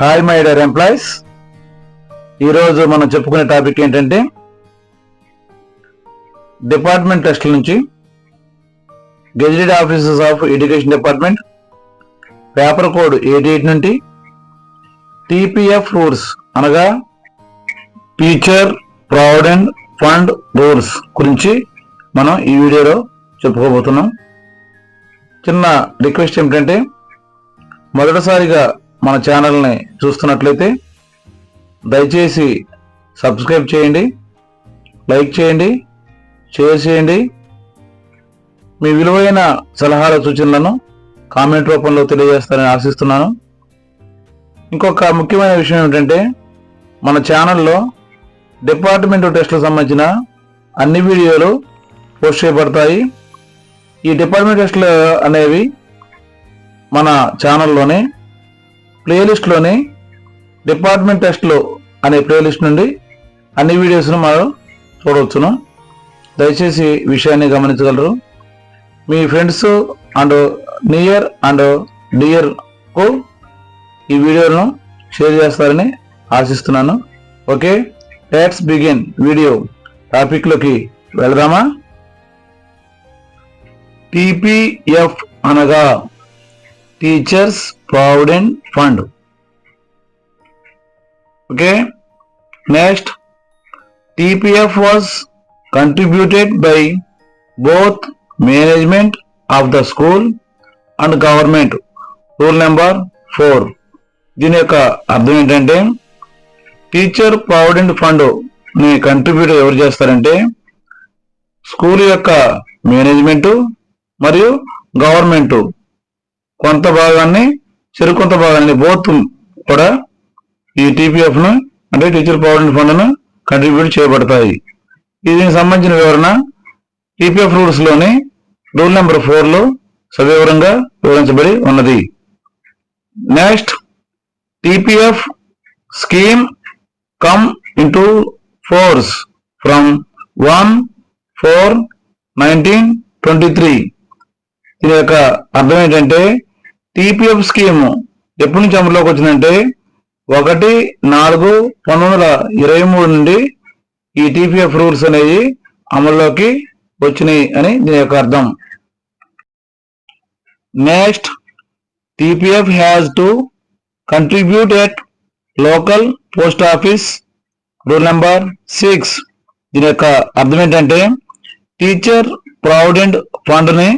Hi my dear employees ఈరోజు మనం చెప్పుకునే టాపిక్ ఏంటంటే డిపార్ట్మెంట్ టెస్ట్ల నుంచి gazetted officers of education department paper code eighty eight నుండి టీపీఎఫ్ రూల్స్ అనగా టీచర్ ప్రావిడెంట్ ఫండ్ రూల్స్ గురించి మనం ఈ వీడియోలో చెప్పుకోబోతున్నాం. చిన్న రిక్వెస్ట్ ఏమిటంటే మొదటిసారిగా మన ఛానల్ని చూస్తున్నట్లయితే దయచేసి సబ్స్క్రైబ్ చేయండి లైక్ చేయండి షేర్ చేయండి. మీ విలువైన సలహాల సూచనలను కామెంట్ రూపంలో తెలియజేస్తారని ఆశిస్తున్నాను. ఇంకొక ముఖ్యమైన విషయం ఏమిటంటే మన ఛానల్లో డిపార్ట్మెంట్ టెస్ట్లకు సంబంధించిన అన్ని వీడియోలు పోస్ట్ చేయబడతాయి. ఈ డిపార్ట్మెంట్ టెస్ట్లు అనేవి మన ఛానల్లోనే ప్లేలిస్ట్లోని డిపార్ట్మెంట్ టెస్ట్లు అనే ప్లేలిస్ట్ నుండి అన్ని వీడియోస్ను మనం చూడవచ్చును. దయచేసి విషయాన్ని గమనించగలరు. మీ ఫ్రెండ్స్ అండ్ నియర్ అండ్ డియర్కు ఈ వీడియోను షేర్ చేస్తారని ఆశిస్తున్నాను. ఓకే లెట్స్ బిగిన్ వీడియో టాపిక్లోకి వెళదామా? టీపీఎఫ్ అనగా teachers provident fund okay next TPF was contributed by both management of the school and government rule number four దీని యొక్క అర్థం ఏంటంటే టీచర్ ప్రావిడెంట్ ఫండ్ని కంట్రిబ్యూట్ ఎవరు చేస్తారంటే స్కూల్ యొక్క మేనేజ్మెంటు మరియు గవర్నమెంటు కొంత భాగాన్ని చెరు కొంత భాగాన్ని బోత్ కూడా ఈ టీపీఎఫ్ను అంటే టీచర్ ప్రావిడెంట్ ఫండ్ను కంట్రిబ్యూట్ చేయబడతాయి. దీనికి సంబంధించిన వివరణ టీపీఎఫ్ రూల్స్లోని రూల్ నెంబర్ ఫోర్లో సవివరంగా వివరించబడి ఉన్నది. Next TPF scheme come into force from one four nineteen twenty three దీని యొక్క అర్థం ఏంటంటే టీపీఎఫ్ స్కీమ్ ఎప్పటి నుంచి అమలులోకి వచ్చిందంటే ఒకటి నాలుగు పంతొమ్మిది వందల ఇరవై మూడు నుండి ఈ టీపీఎఫ్ రూల్స్ అనేవి అమల్లోకి వచ్చినాయి అని దీని యొక్క అర్థం. Next TPF has to contribute at local post office rule number six దీని యొక్క అర్థం ఏంటంటే టీచర్ ప్రావిడెంట్ ఫండ్ని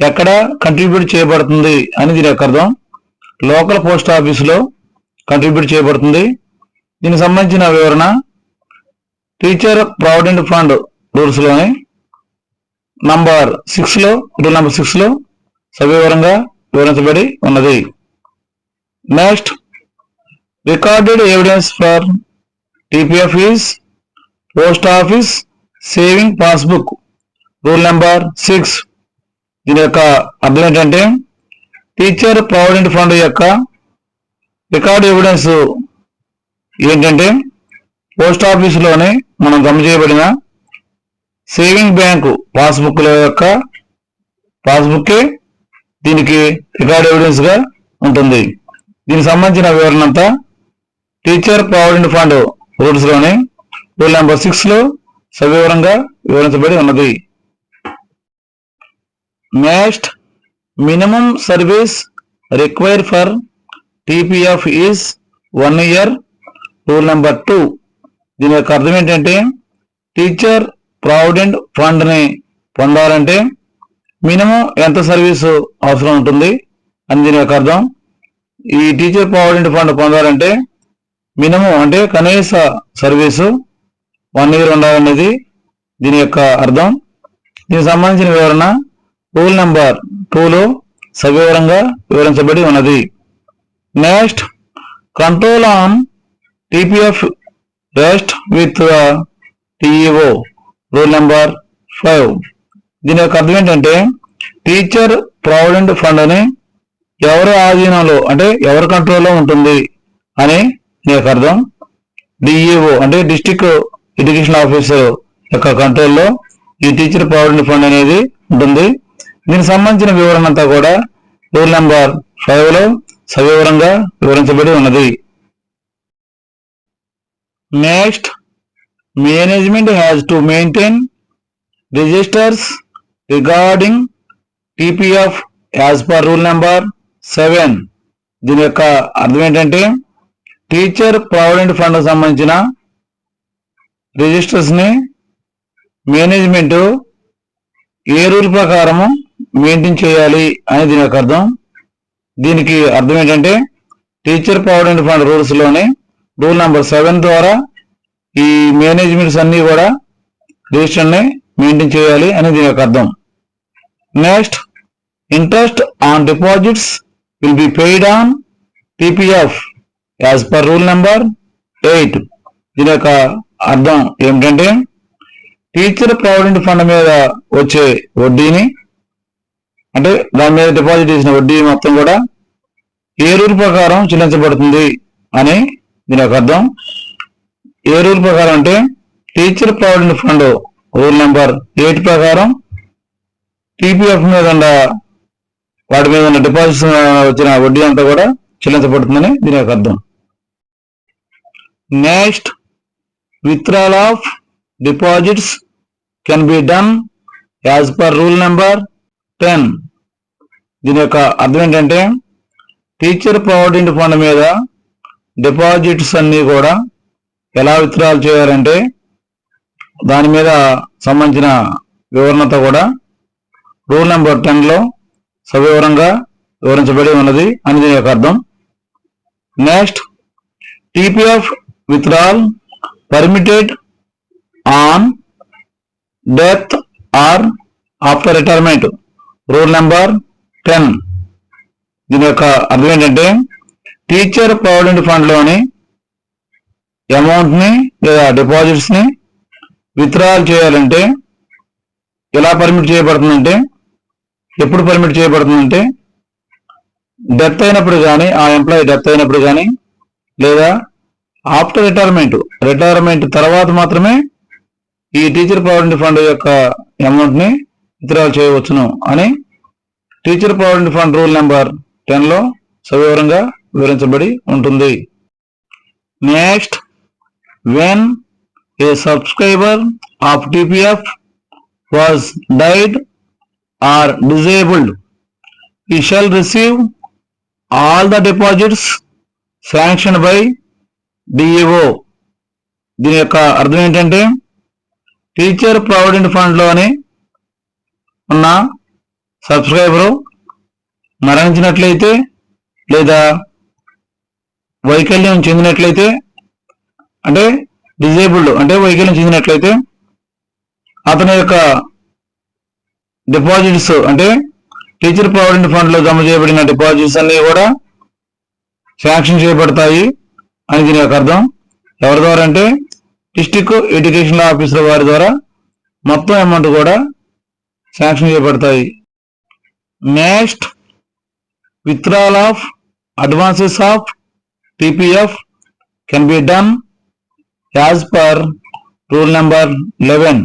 ఎక్కడ కంట్రిబ్యూట్ చేయబడుతుంది అని దీని యొక్క అర్థం. లోకల్ పోస్ట్ ఆఫీసులో కంట్రిబ్యూట్ చేయబడుతుంది. దీనికి సంబంధించిన వివరణ టీచర్ ప్రావిడెంట్ ఫండ్ రూల్స్లోని నంబర్ సిక్స్లో రూల్ నంబర్ సిక్స్లో సవివరంగా వివరించబడి ఉన్నది. Next recorded evidence for TPF is post office saving passbook rule number six దీని యొక్క అర్థం ఏంటంటే టీచర్ ప్రావిడెంట్ ఫండ్ యొక్క రికార్డ్ ఎవిడెన్స్ ఏంటంటే పోస్ట్ ఆఫీసులోనే మనం జమ చేయబడిన సేవింగ్ బ్యాంకు పాస్బుక్ల యొక్క పాస్బుక్కే దీనికి రికార్డ్ ఎవిడెన్స్గా ఉంటుంది. దీనికి సంబంధించిన వివరణ అంతా టీచర్ ప్రావిడెంట్ ఫండ్ రూల్స్లోని రూల్ నెంబర్ సిక్స్లో సవివరంగా వివరించబడి ఉన్నది. Next minimum service require for TPF is one year rule number two దీని యొక్క అర్థం ఏంటంటే టీచర్ ప్రావిడెంట్ ఫండ్ని పొందాలంటే మినిమం ఎంత సర్వీసు అవసరం ఉంటుంది అని దీని యొక్క అర్థం. ఈ టీచర్ ప్రావిడెంట్ ఫండ్ పొందాలంటే మినిమం అంటే కనీస సర్వీసు వన్ ఇయర్ ఉండాలనేది దీని యొక్క అర్థం. దీనికి సంబంధించిన వివరణ రూల్ నెంబర్ టూలో సవివరంగా వివరించబడి ఉన్నది. Next control on TPF rest with TEO rule number five దీని యొక్క అర్థం ఏంటంటే టీచర్ ప్రావిడెంట్ ఫండ్ అని ఎవరి ఆధీనంలో అంటే ఎవరి కంట్రోల్లో ఉంటుంది అని దీని యొక్క అర్థం. డిఈఓ అంటే డిస్టిక్ ఎడ్యుకేషన్ ఆఫీసర్ యొక్క కంట్రోల్లో ఈ టీచర్ ప్రావిడెంట్ ఫండ్ అనేది ఉంటుంది. దీనికి సంబంధించిన వివరణ అంతా కూడా రూల్ నెంబర్ ఫైవ్లో సవివరంగా వివరించబడి ఉన్నది. Next management has to maintain registers regarding TPF as per rule number seven దీని యొక్క అర్థం ఏంటంటే టీచర్ ప్రావిడెంట్ ఫండ్ సంబంధించిన రిజిస్టర్స్ని మేనేజ్మెంటు ఏ రూల్ ప్రకారము మెయింటైన్ చేయాలి అని దీని యొక్క అర్థం. దీనికి అర్థం ఏంటంటే టీచర్ ప్రావిడెంట్ ఫండ్ రూల్స్లోనే రూల్ నెంబర్ సెవెన్ ద్వారా ఈ మేనేజ్మెంట్స్ అన్నీ కూడా రిజిస్టర్ని మెయింటైన్ చేయాలి అని దీని యొక్క అర్థం. Next interest on deposits will be paid on TPF as per rule number eight. దీని యొక్క అర్థం. ఏమిటంటే టీచర్ ప్రావిడెంట్ ఫండ్ మీద వచ్చే వడ్డీని అంటే దాని మీద డిపాజిట్ చేసిన వడ్డీ మొత్తం కూడా ఏ రూల్ ప్రకారం చెల్లించబడుతుంది అని దీని యొక్క అర్థం. ఏ రూల్ ప్రకారం అంటే teacher provident fund rule number eight ప్రకారం టీపీఎఫ్ మీద ఉన్న వాటి మీద ఉన్న డిపాజిట్స్ వచ్చిన వడ్డీ అంతా కూడా చెల్లించబడుతుందని దీని యొక్క అర్థం. Next withdrawal of deposits can be done as per rule number ten దీని యొక్క అర్థం ఏంటంటే టీచర్ ప్రావిడెంట్ ఫండ్ మీద డిపాజిట్స్ అన్నీ కూడా ఎలా విత్డ్రాల్ చేయాలంటే దాని మీద సంబంధించిన వివరణతో కూడా రూల్ నెంబర్ టెన్లో సవివరంగా వివరించబడి ఉన్నది అని దీని యొక్క అర్థం. Next TPF withdrawal permitted on death or after retirement rule number ten. దీని యొక్క అర్థం ఏంటంటే టీచర్ ప్రావిడెంట్ ఫండ్లోని అమౌంట్ని లేదా డిపాజిట్స్ని విత్డ్రాల్ చేయాలంటే ఎలా పర్మిట్ చేయబడుతుందంటే ఎప్పుడు పర్మిట్ చేయబడుతుందంటే డెత్ అయినప్పుడు కానీ ఆ ఎంప్లాయీ డెత్ అయినప్పుడు కానీ లేదా ఆఫ్టర్ రిటైర్మెంట్ రిటైర్మెంట్ తర్వాత మాత్రమే ఈ టీచర్ ప్రావిడెంట్ ఫండ్ యొక్క అమౌంట్ని విత్డ్రాల్ చేయవచ్చును అని teacher provident fund rule number టెన్లో సవివరంగా వివరించబడి ఉంటుంది. Next when a subscriber of TPF was died or disabled he shall receive all the deposits sanction by DAO దీని యొక్క అర్థం ఏంటంటే టీచర్ ప్రావిడెంట్ ఫండ్లోని ఉన్న సబ్స్క్రైబరు మరణించినట్లయితే లేదా వైకల్యం చెందినట్లయితే అంటే డిజేబుల్డ్ అంటే వైకల్యం చెందినట్లయితే అతని యొక్క డిపాజిట్స్ అంటే టీచర్ ప్రావిడెంట్ ఫండ్లో జమ చేయబడిన డిపాజిట్స్ అన్నీ కూడా శాంక్షన్ చేయబడతాయి అని దీని యొక్క అర్థం. ఎవరి ద్వారా అంటే డిస్టిక్ ఎడ్యుకేషన్ ఆఫీసర్ వారి ద్వారా మొత్తం అమౌంట్ కూడా శాంక్షన్ చేయబడతాయి. Next withdrawal of advances of TPF can be done as per rule number eleven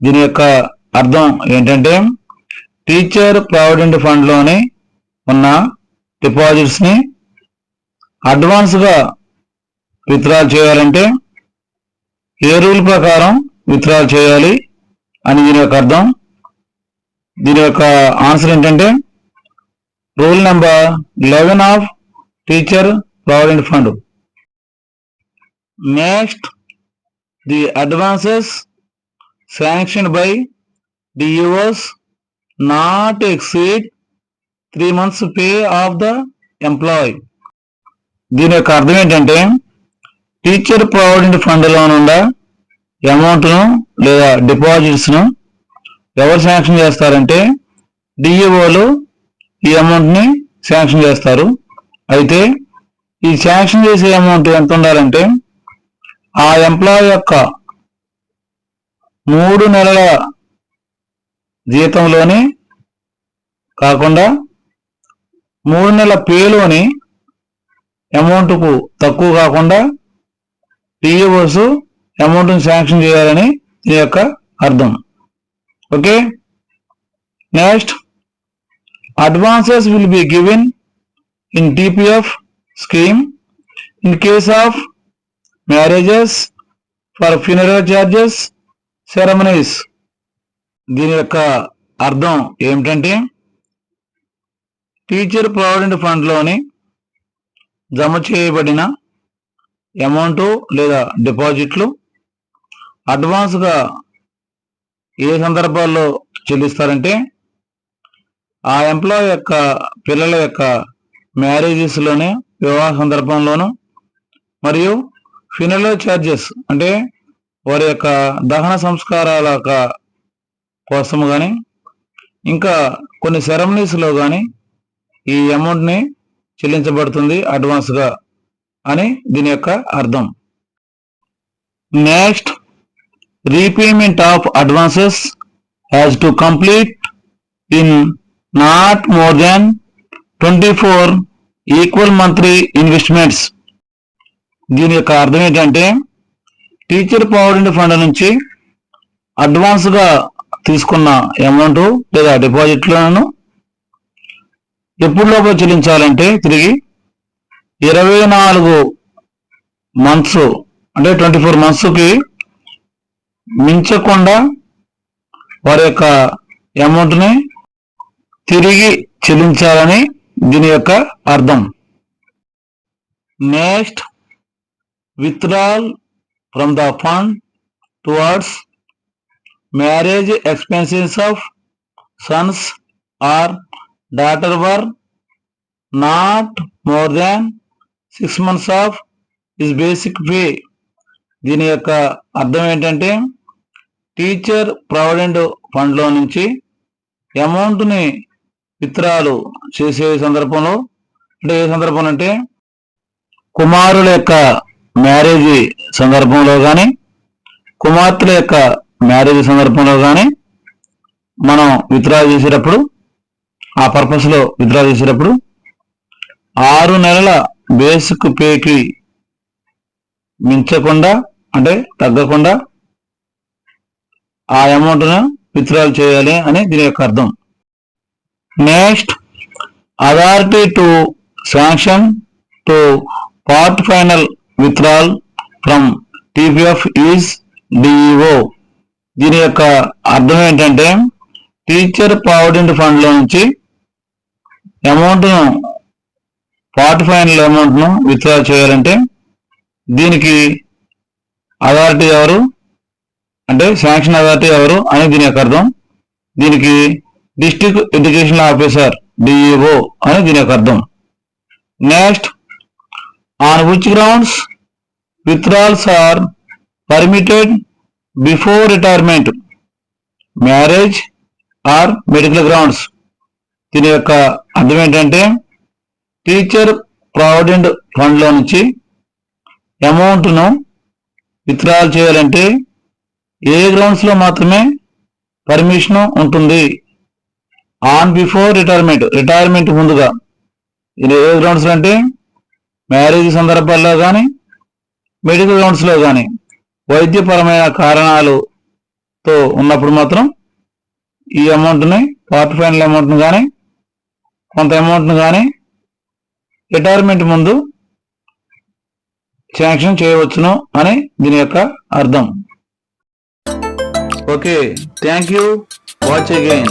దీని యొక్క అర్థం ఏంటంటే టీచర్ ప్రావిడెంట్ ఫండ్లోని ఉన్న డిపాజిట్స్ని అడ్వాన్స్గా విత్డ్రాల్ చేయాలంటే ఏ రూల్ ప్రకారం విత్డ్రాల్ చేయాలి అని దీని యొక్క అర్థం దీని యొక్క ఆన్సర్ ఏంటంటే rule number eleven of teacher provident fund. Next the advances sanction by DEOs not exceed three months pay of the employ దీని యొక్క అర్థం ఏంటంటే టీచర్ ప్రావిడెంట్ ఫండ్లో నుండి లేదా డిపాజిట్స్ను ఎవరు శాంక్షన్ చేస్తారంటే డిఈఓలు ఈ అమౌంట్ని శాంక్షన్ చేస్తారు. అయితే ఈ శాంక్షన్ చేసే అమౌంట్ ఎంత ఉండాలంటే ఆ ఎంప్లాయ్ యొక్క మూడు నెలల జీతంలోని కాకుండా మూడు నెలల పేలోని అమౌంట్కు తక్కువ కాకుండా టీఏఓస్ అమౌంట్ని శాంక్షన్ చేయాలని దీని యొక్క అర్థం. Okay next advances will be given in TPF scheme in case of marriages for funeral charges ceremonies. దీని యొక్క అర్థం ఏమిటంటే టీచర్ ప్రావిడెంట్ ఫండ్లోని జమ చేయబడిన అమౌంట్ లేదా డిపాజిట్లు అడ్వాన్స్గా ఏ సందర్భాల్లో చెల్లిస్తారంటే ఆ ఎంప్లాయ్ యొక్క పిల్లల యొక్క మ్యారేజెస్లోనే వివాహ సందర్భంలోను మరియు ఫినరల్ ఛార్జెస్ అంటే వారి యొక్క దహన సంస్కారాల కోసము కానీ ఇంకా కొన్ని సెరమనీస్లో కానీ ఈ అమౌంట్ని చెల్లించబడుతుంది అడ్వాన్స్గా అని దీని యొక్క అర్థం. Next repayment of advances has to complete in not more than twenty four equal monthly investments దీని యొక్క అర్థం ఏంటంటే టీచర్ ప్రావిడెంట్ ఫండ్ నుంచి అడ్వాన్స్గా తీసుకున్న అమౌంట్ లేదా డిపాజిట్లను ఎప్పుడులోపు చెల్లించాలంటే తిరిగి ఇరవై నాలుగు మంత్స్ అంటే ట్వంటీ ఫోర్ మంత్స్కి మించకుండా వారి యొక్క అమౌంట్ని తిరిగి చెల్లించాలని దీని యొక్క అర్థం. Next withdrawal from the fund towards marriage expenses of sons or daughter were not more than six months of his basic pay దీని యొక్క అర్థం ఏంటంటే టీచర్ ప్రావిడెంట్ ఫండ్లో నుంచి అమౌంట్ని విత్రాలు చేసే సందర్భంలో అంటే ఏ సందర్భం అంటే కుమారుల యొక్క మ్యారేజ్ సందర్భంలో కానీ కుమార్తెల యొక్క మ్యారేజ్ సందర్భంలో కానీ మనం విత్డ్రా చేసేటప్పుడు ఆ పర్పస్లో విత్డ్రా చేసేటప్పుడు ఆరు నెలల బేసిక్ పేకి మించకుండా అంటే తగ్గకుండా ఆ అమౌంట్ను విత్డ్రాల్ చేయాలి అని దీని యొక్క అర్థం. Next authority to sanction to part final withdrawal from TPF is DEO దీని యొక్క అర్థం ఏంటంటే టీచర్ ప్రావిడెంట్ ఫండ్లో నుంచి అమౌంట్ను పార్ట్ ఫైనల్ అమౌంట్ను విత్డ్రా చేయాలంటే దీనికి అథారిటీ ఎవరు? అంటే శాంక్షన్ అథారిటీ ఎవరు అని దీని యొక్క అర్థం. దీనికి డిస్ట్రిక్ట్ ఎడ్యుకేషన్ ఆఫీసర్ డిఈఓ అని దీని యొక్క అర్థం. Next on which grounds withdrawals are permitted before retirement marriage or medical grounds దీని యొక్క అర్థం ఏంటంటే టీచర్ ప్రావిడెంట్ ఫండ్లో నుంచి అమౌంట్ను విత్డ్రాల్ చేయాలంటే ఏ గ్రౌండ్స్లో మాత్రమే పర్మిషన్ ఉంటుంది? ఆన్ బిఫోర్ రిటైర్మెంట్ రిటైర్మెంట్ ముందుగా. ఇది ఏ గ్రౌండ్స్ అంటే మ్యారేజ్ సందర్భాల్లో కానీ మెడికల్ గ్రౌండ్స్లో కానీ వైద్యపరమైన కారణాలతో ఉన్నప్పుడు మాత్రం ఈ అమౌంట్ని పార్ట్ ఫైనల్ అమౌంట్ని కానీ కొంత అమౌంట్ని కానీ రిటైర్మెంట్ ముందు శాంక్షన్ చేయవచ్చును అని దీని యొక్క అర్థం. Okay thank you watch again